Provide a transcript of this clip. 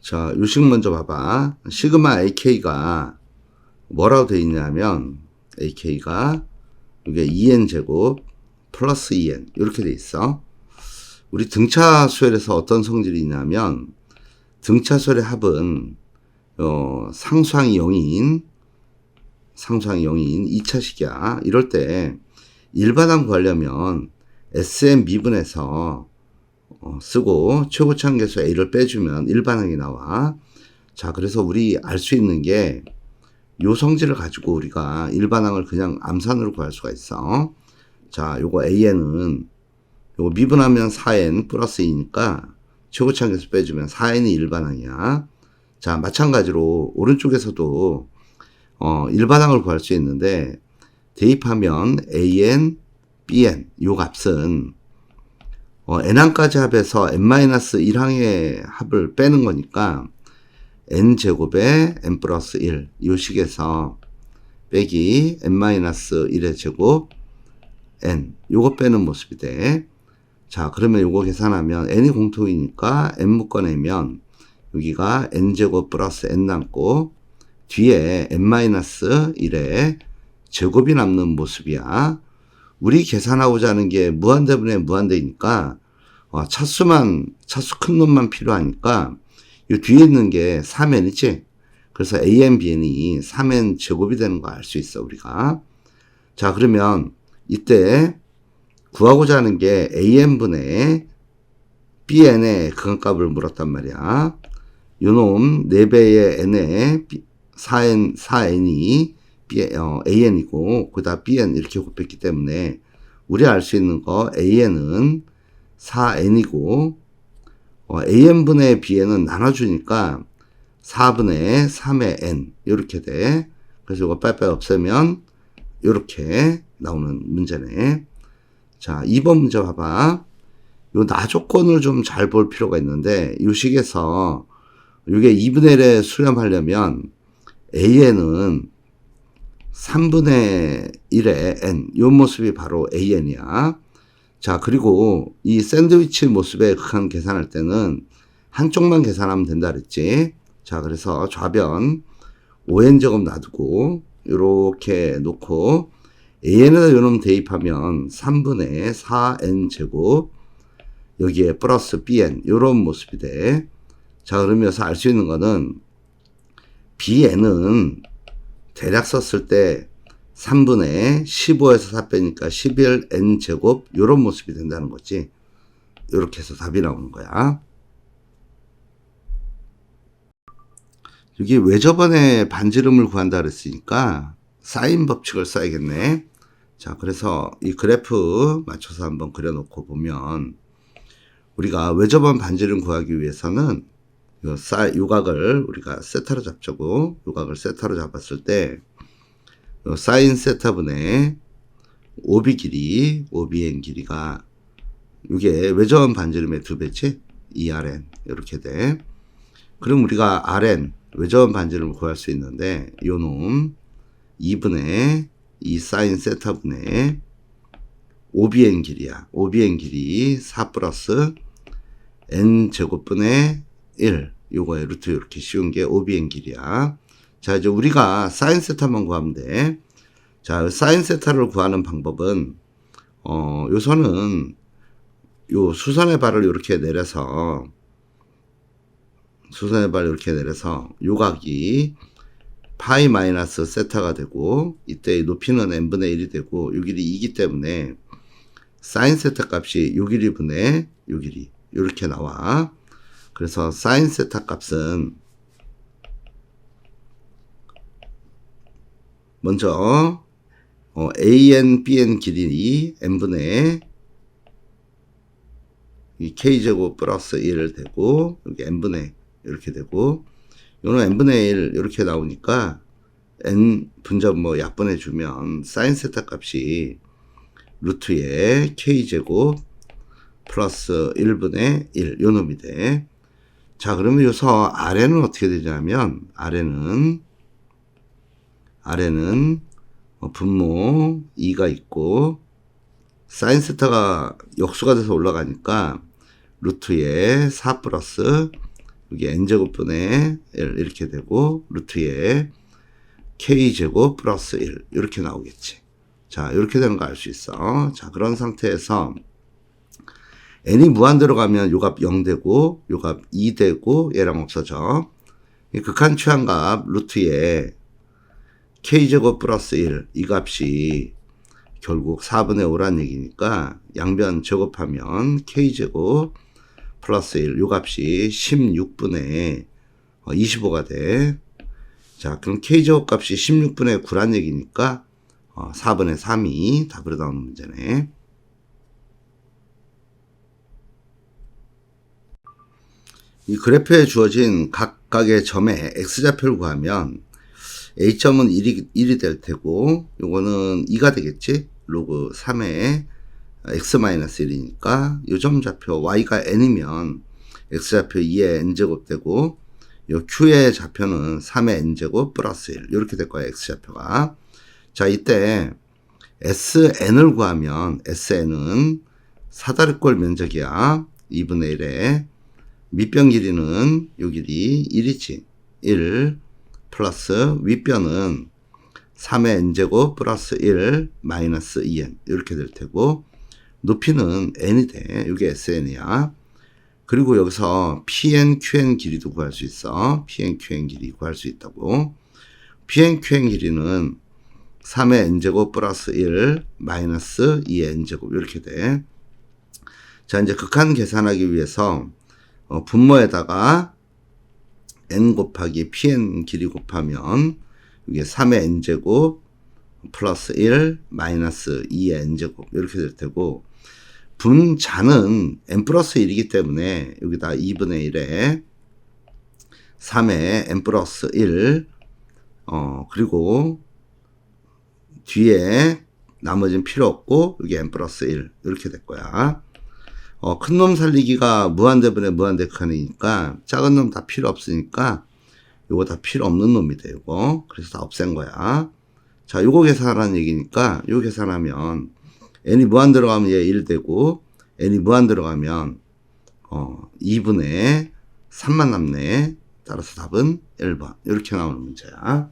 자, 요식 먼저 봐봐. 시그마 AK가 뭐라고 되어 있냐면, AK가 이게 2n 제곱 플러스 2n 이렇게 돼 있어. 우리 등차 수열에서 어떤 성질이 있냐면 등차 수열의 합은 어, 상수항이 0인 상수항이 0인 2차식이야. 이럴 때 일반항 구하려면 SM 미분에서 어, 쓰고 최고차항계수 A를 빼주면 일반항이 나와. 자, 그래서 우리 알 수 있는 게 요 성질을 가지고 우리가 일반항을 그냥 암산으로 구할 수가 있어. 자, 요거 AN은 요거 미분하면 4N 플러스 2니까 최고차항계수 빼주면 4N이 일반항이야. 자, 마찬가지로 오른쪽에서도 어, 일반항을 구할 수 있는데 대입하면 AN, BN 요 값은 어, n항까지 합해서 n-1항의 합을 빼는 거니까 n제곱에 n 플러스 1, 요 식에서 빼기 n-1의 제곱 n, 요거 빼는 모습이 돼. 자, 그러면 요거 계산하면 n이 공통이니까 n 묶어내면 여기가 n제곱 플러스 n 남고 뒤에 n-1의 제곱이 남는 모습이야. 우리 계산하고자 하는 게 무한대분의 무한대이니까 어, 차수만 차수 큰 놈만 필요하니까 이 뒤에 있는 게 3n이지. 그래서 an, bn이 3n 제곱이 되는 거 알 수 있어 우리가. 자 그러면 이때 구하고자 하는 게 an분의 bn의 근값을 물었단 말이야. 요놈 4배의 n에 4n, 4n이 B, 어, an이고 그다 bn 이렇게 곱했기 때문에 우리 알 수 있는 거 an은 4n이고 어, an분의 bn은 나눠주니까 4분의 3의 n 이렇게 돼. 그래서 이거 빨빨 없애면 이렇게 나오는 문제네. 자, 2번 문제 봐봐. 요 나조건을 좀 잘 볼 필요가 있는데 요 식에서 이게 2분의 1에 수렴하려면 an은 3분의 1의 n, 요 모습이 바로 an이야. 자, 그리고 이 샌드위치 모습의 극한 계산할 때는 한쪽만 계산하면 된다 그랬지. 자, 그래서 좌변 5n제곱 놔두고, 요렇게 놓고, an에다 요놈 대입하면 3분의 4n제곱, 여기에 플러스 bn, 요런 모습이 돼. 자, 그러면서 알 수 있는 거는, bn은 대략 썼을 때 3분의 15에서 4 빼니까 11n 제곱 요런 모습이 된다는 거지. 요렇게 해서 답이 나오는 거야. 여기 왜 저번에 반지름을 구한다 그랬으니까 사인 법칙을 써야겠네. 자, 그래서 이 그래프 맞춰서 한번 그려놓고 보면 우리가 외접원 반지름 구하기 위해서는 요 사, 요각을 우리가 세타로 잡자고 요각을 세타로 잡았을 때 사인 세타분의 오비 길이 오비엔 길이가 이게 외전 반지름의 두 배지 2rn 이렇게 돼. 그럼 우리가 rn 외전 반지름을 구할 수 있는데 요놈 2분의 2 사인 세타분의 오비엔 길이야. 오비엔 길이 4 플러스 n 제곱분의 1 요거에 루트 이렇게 씌운 게 오비엔 길이야. 자 이제 우리가 사인 세타만 구하면 돼. 자 사인 세타를 구하는 방법은 어 요 선은 요 수선의 발을 이렇게 내려서 수선의 발을 이렇게 내려서 요각이 파이 마이너스 세타가 되고 이때 높이는 n분의 1이 되고 요 길이 2기 때문에 사인 세타 값이 요 길이 분의 요 길이 이렇게 나와. 그래서 사인 세타 값은 먼저 어, AN, BN 길이 n분의 이 k제곱 플러스 1 되고 여기 n분의 이렇게 되고 요는 n분의 1 이렇게 나오니까 n 분점 뭐 약분해 주면 사인 세타 값이 루트에 k제곱 플러스 1분의 1 요놈이 돼. 자, 그러면 여기서 아래는 어떻게 되냐면, 아래는, 아래는 어, 분모 2가 있고, 사인 세타가 역수가 돼서 올라가니까, 루트에 4 플러스 여기 n제곱분의 l 이렇게 되고 루트에 k제곱 플러스 1 이렇게 나오겠지. 자 이렇게 되는 거 알 수 있어. 자 그런 상태에서 n이 무한대로 가면 요 값 0 되고 요 값 2 되고 얘랑 없어져. 이 극한 취한값 루트에 k제곱 플러스 1 이 값이 결국 4분의 5란 얘기니까 양변 제곱하면 k제곱 플러스 1, 요 값이 16분의 25가 돼. 자, 그럼 k제곱 값이 16분의 9란 얘기니까 4분의 3이 답으로 나오는 문제네. 이 그래프에 주어진 각각의 점의 x좌표를 구하면 a점은 1이, 1이 될 테고 요거는 2가 되겠지? 로그 3의 x-1이니까. 요점 좌표 y가 n이면 x좌표 2의 n제곱 되고 요 q의 좌표는 3의 n제곱 플러스 1 이렇게 될 거야 x좌표가. 자 이때 sn을 구하면 sn은 사다리꼴 면적이야. 2분의 1에. 밑변 길이는 요 길이 1이지. 1 플러스 윗변은 3의 n제곱 플러스 1 마이너스 2n 이렇게 될 테고 높이는 n이 돼. 이게 sn이야. 그리고 여기서 pn, qn 길이도 구할 수 있어. pn, qn 길이 구할 수 있다고. pn, qn 길이는 3의 n제곱 플러스 1 마이너스 2의 n제곱 이렇게 돼. 자 이제 극한 계산하기 위해서 어, 분모에다가 n 곱하기 pn 길이 곱하면 이게 3의 n제곱 플러스 1 마이너스 2의 n제곱 이렇게 될 테고 분자는 n 플러스 1이기 때문에 여기다 2분의 1에 3의 n 플러스 1 어, 그리고 뒤에 나머지는 필요 없고 여기 n 플러스 1 이렇게 될 거야. 어, 큰 놈 살리기가 무한대분의 무한대칸이니까 작은 놈 다 필요 없으니까 요거 다 필요 없는 놈이 되고 그래서 다 없앤 거야. 자, 요거 계산하라는 얘기니까 요 계산하면 n이 무한 들어가면 얘 1 되고 n이 무한 들어가면 어 2분의 3만 남네. 따라서 답은 1번. 이렇게 나오는 문제야.